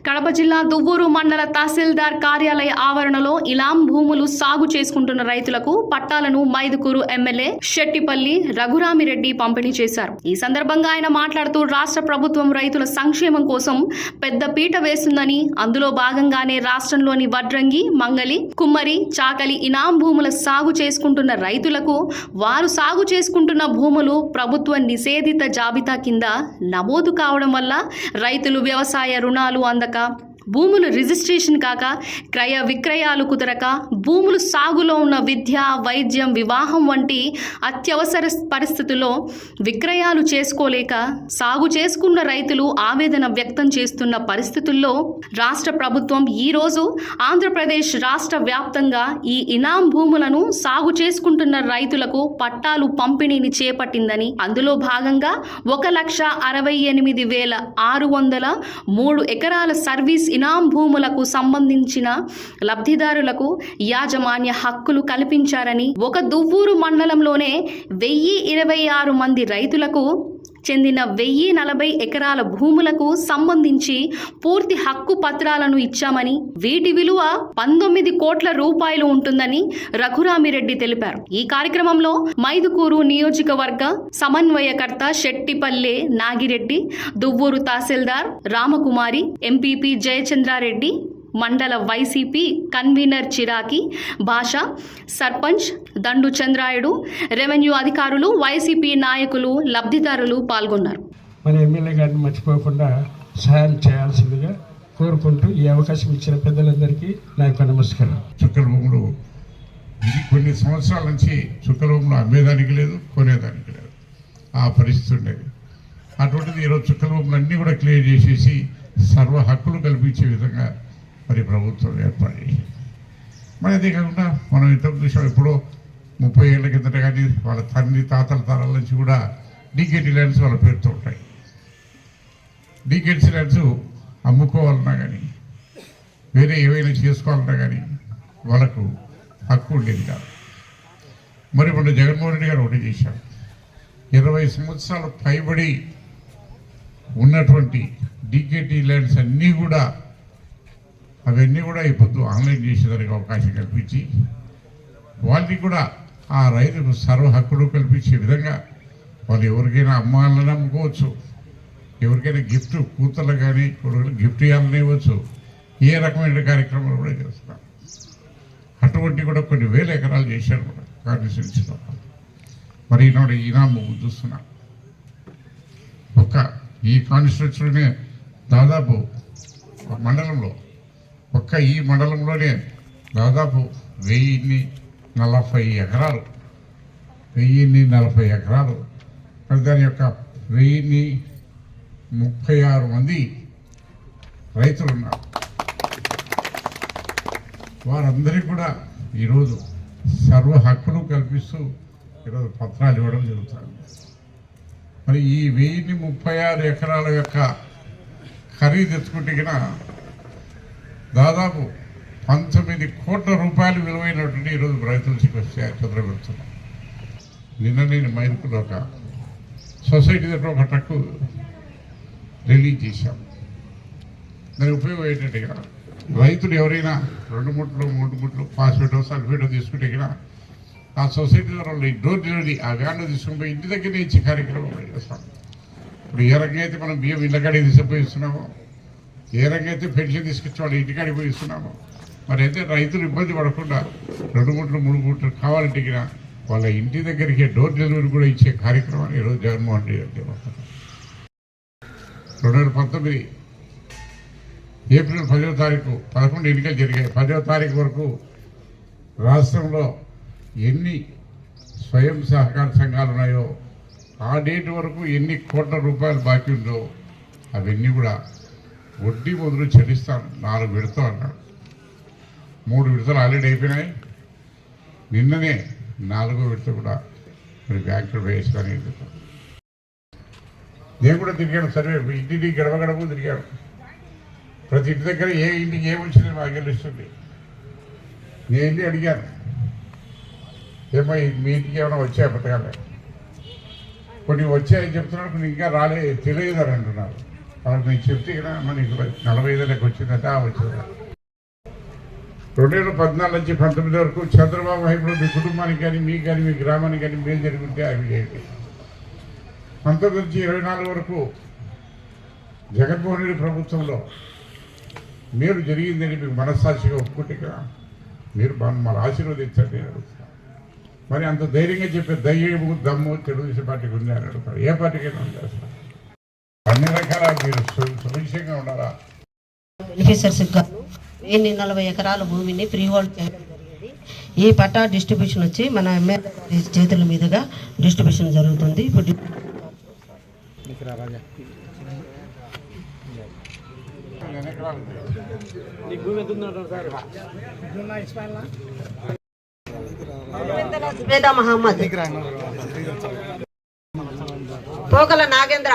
కడప జిల్లా దువ్వూరు మండల తహసీల్దార్ కార్యాలయ ఆవరణలో ఇలాం భూములు సాగు చేసుకుంటున్న రైతులకు పట్టాలను మైదుకూరు ఎమ్మెల్యే శెట్టిపల్లి రఘురామిరెడ్డి పంపిణీ చేశారు. ఈ సందర్భంగా ఆయన మాట్లాడుతూ రాష్ట్ర ప్రభుత్వం రైతుల సంక్షేమం కోసం పెద్ద పీట వేస్తుందని అందులో భాగంగానే రాష్ట్రంలోని వడ్రంగి మంగలి కుమ్మరి చాకలి ఇనాం భూముల సాగు చేసుకుంటున్న రైతులకు వారు సాగు చేసుకుంటున్న భూములు ప్రభుత్వ నిషేధిత జాబితా కింద నమోదు కావడం వల్ల రైతులు వ్యవసాయ రుణాలు लगा భూములు రిజిస్ట్రేషన్ కాక క్రయ విక్రయాలు కుదరక భూములు సాగులో ఉన్న విద్య వైద్యం వివాహం వంటి అత్యవసర పరిస్థితుల్లో విక్రయాలు చేసుకోలేక సాగు చేసుకున్న రైతులు ఆవేదన వ్యక్తం చేస్తున్న పరిస్థితుల్లో రాష్ట్ర ప్రభుత్వం ఈరోజు ఆంధ్రప్రదేశ్ రాష్ట్ర వ్యాప్తంగా ఈ ఇనాం భూములను సాగు చేసుకుంటున్న రైతులకు పట్టాలు పంపిణీని చేపట్టిందని అందులో భాగంగా ఒక లక్ష అరవై ఎనిమిది వేల ఆరు వందల మూడు ఎకరాల సర్వీస్ ఇనాం భూములకు సంబంధించిన లబ్ధిదారులకు యాజమాన్య హక్కులు కల్పించారని ఒక దువ్వూరు మండలంలోనే వెయ్యి ఇరవై ఆరు మంది రైతులకు చెందిన వెయ్యి నలభై ఎకరాల భూములకు సంబంధించి పూర్తి హక్కు పత్రాలను ఇచ్చామని వీటి విలువ పంతొమ్మిది కోట్ల రూపాయలు ఉంటుందని రఘురామిరెడ్డి తెలిపారు. ఈ కార్యక్రమంలో మైదుకూరు నియోజకవర్గ సమన్వయకర్త శెట్టిపల్లె నాగిరెడ్డి దువ్వూరు తహసీల్దార్ రామకుమారి ఎంపీపీ జయచంద్రారెడ్డి మండల YCP convener చిరాకి Basha sarpanch Dandu Chandrayudu revenue అధికారులు వైసీపీ నాయకులు లబ్ధిదారులు పాల్గొన్నారు. మన ఎమ్మెల్యే గారిని మర్చిపోకుండా సహాయం చేయాల్సిందిగా కోరుకుంటూ ఈ అవకాశం ఇచ్చిన పెద్దలందరికీ నా యొక్క నమస్కారం. చుక్కల భూములు ఇది కొన్ని సంవత్సరాల నుంచి చుక్కల భూములు అమ్మేదానికి లేదు కొనేదానికి లేదు. ఆ పరిస్థితి ఉండేది. అటువంటిది ఈరోజు చుక్కల భూములు అన్నీ కూడా క్లియర్ చేసేసి సర్వ హక్కులు కల్పించే విధంగా మరి ప్రభుత్వం ఏర్పాటు చేసింది మరి అదే కాకుండా మనం ఇంతకు చూసాం ఎప్పుడో ముప్పై ఏళ్ళ కిందట కానీ వాళ్ళ తండ్రి తాతల తరాల నుంచి కూడా డీకేటీ ల్యాండ్స్ వాళ్ళ పేరుతో ఉంటాయి. డీకేటీ ల్యాండ్స్ అమ్ముకోవాలన్నా కానీ వేరే ఏవైనా చేసుకోవాలన్నా కానీ వాళ్ళకు హక్కు ఉండేది కాదు. మరి మొన్న జగన్మోహన్ రెడ్డి గారు ఒకటి చేశారు. ఇరవై సంవత్సరాలు పైబడి ఉన్నటువంటి డీకేటీ ల్యాండ్స్ అన్నీ కూడా అవన్నీ కూడా ఈ పొద్దు ఆన్లైన్ చేసేదానికి అవకాశం కల్పించి వాళ్ళకి కూడా ఆ రైతుకు సర్వ హక్కులు కల్పించే విధంగా వాళ్ళు ఎవరికైనా అమ్మాలని అమ్ముకోవచ్చు ఎవరికైనా గిఫ్ట్ కూతుర్లు కానీ కొడుకులు గిఫ్ట్ ఇవ్వాలని ఇవ్వచ్చు. ఏ రకమైన కార్యక్రమాలు కూడా చేస్తున్నారు అటువంటి కూడా కొన్ని వేల ఎకరాలు చేశారు కూడా కాన్స్టిట్యూన్సీలో మరి ఈనాడు ఈనాడు చూస్తున్నా. ఒక్క ఈ కాన్స్టిట్యూన్సీలోనే దాదాపు మండలంలో ఒక్క ఈ మండలంలోనే దాదాపు వెయ్యిన్ని నలభై ఎకరాలు వెయ్యిన్ని నలభై ఎకరాలు. మరి దాని యొక్క వెయ్యిన్ని ముప్పై ఆరు మంది రైతులు ఉన్నారు. వారందరికీ కూడా ఈరోజు సర్వ హక్కులు కల్పిస్తూ ఈరోజు పత్రాలు ఇవ్వడం జరుగుతుంది. మరి ఈ వెయ్యిన్ని ముప్పై ఆరు ఎకరాల యొక్క ఖరీదు ఎత్తుకుంటే దాదాపు పంతొమ్మిది కోట్ల రూపాయలు విలువైనటువంటి ఈరోజు రైతులకి వస్తే చంద్రపెడుతున్నాం నిన్న నేను మైరుకులో ఒక సొసైటీ దగ్గర ఒక ట్రక్ రిలీజ్ చేశాం. దాని ఉపయోగం ఏంటంటే రైతులు ఎవరైనా రెండు ముట్లు మూడు ముట్లు ఫాస్ఫేటో సల్ఫేటో తీసుకుంటే ఆ సొసైటీ ద్వారా వాళ్ళు డోర్ డెలివరీ ఆ వ్యాన్లో తీసుకుని పోయి ఇంటి దగ్గర ఇచ్చే కార్యక్రమం చేస్తాం. ఇప్పుడు ఏ రకంగా అయితే మనం బియ్యం ఇళ్ళకాడికి తీసుకుపోయిస్తున్నామో ఏ రకంగా అయితే పెన్షన్ తీసుకొచ్చి వాళ్ళు ఇంటికాడికి పోయి ఇస్తున్నామో మరి అయితే రైతులు ఇబ్బంది పడకుండా రెండు గుంటలు మూడు గుంటలు కావాలంటే వాళ్ళ ఇంటి దగ్గరికి డోర్ డెలివరీ కూడా ఇచ్చే కార్యక్రమాన్ని ఈరోజు జగన్మోహన్ రెడ్డి గారు చేపడతారు రెండు వేల పంతొమ్మిది ఏప్రిల్ పదో తారీఖు పదకొండు ఎన్నికలు జరిగాయి. పదో తారీఖు వరకు రాష్ట్రంలో ఎన్ని స్వయం సహకార సంఘాలు ఉన్నాయో ఆ డేట్ వరకు ఎన్ని కోట్ల రూపాయలు బాకీ ఉందో అవన్నీ కూడా వడ్డీ మొదలు చెల్లిస్తాను. నాలుగు విడతలు అన్నాడు. మూడు విడతలు ఆల్రెడీ అయిపోయినాయి. నిన్ననే నాలుగో విడత కూడా మరి బ్యాంకులో వేసుకొని నేను కూడా తిరిగాను. సర్వే ఇంటికి గడవ గడప తిరిగాను. ప్రతి ఇంటి దగ్గర ఏ ఇంటికి ఏమొచ్చింది మాకు తెలుస్తుంది. నేను వెళ్ళి అడిగాను. ఏమో మీ ఇంటికి ఏమైనా వచ్చాయి పథకాలే కొన్ని వచ్చాయని చెప్తున్నాడు కొన్ని ఇంకా రాలే తెలియదు అని అంటున్నారు. వాళ్ళకి నేను చెప్తే కదా మనకి నలభై ఐదు లెక్క వచ్చిందట ఆ రెండు వేల పద్నాలుగు నుంచి పంతొమ్మిది వరకు చంద్రబాబు హైపులో మీ కుటుంబానికి కానీ మీకు కానీ మీ గ్రామానికి కానీ మేలు జరుగుతుంటే అవి చేయండి. పంతొమ్మిది నుంచి ఇరవై నాలుగు వరకు జగన్మోహన్ రెడ్డి ప్రభుత్వంలో మీరు జరిగిందని మీకు మనస్సాక్షిగా ఒప్పుకుంటే కదా మీరు మమ్మల్ని ఆశీర్వదించండి అడుగుతున్నాను. మరి అంత ధైర్యంగా చెప్పే దయ్యము దమ్ము తెలుగుదేశం పార్టీకి ఉంది అని అడుగుతారు ఏ పార్టీకైనా ఉంది అసలు అన్ని రకాల మీరు గాను ఎన్ని నలభై ఎకరాల భూమిని ఫ్రీ హోల్డ్ చేయడం జరిగింది. ఈ పట్టా డిస్ట్రిబ్యూషన్ వచ్చి మన ఎమ్మెల్యే చేతుల మీదుగా డిస్ట్రిబ్యూషన్ జరుగుతుంది. ఇప్పుడు మహమ్మద్. పోకల నాగేంద్ర.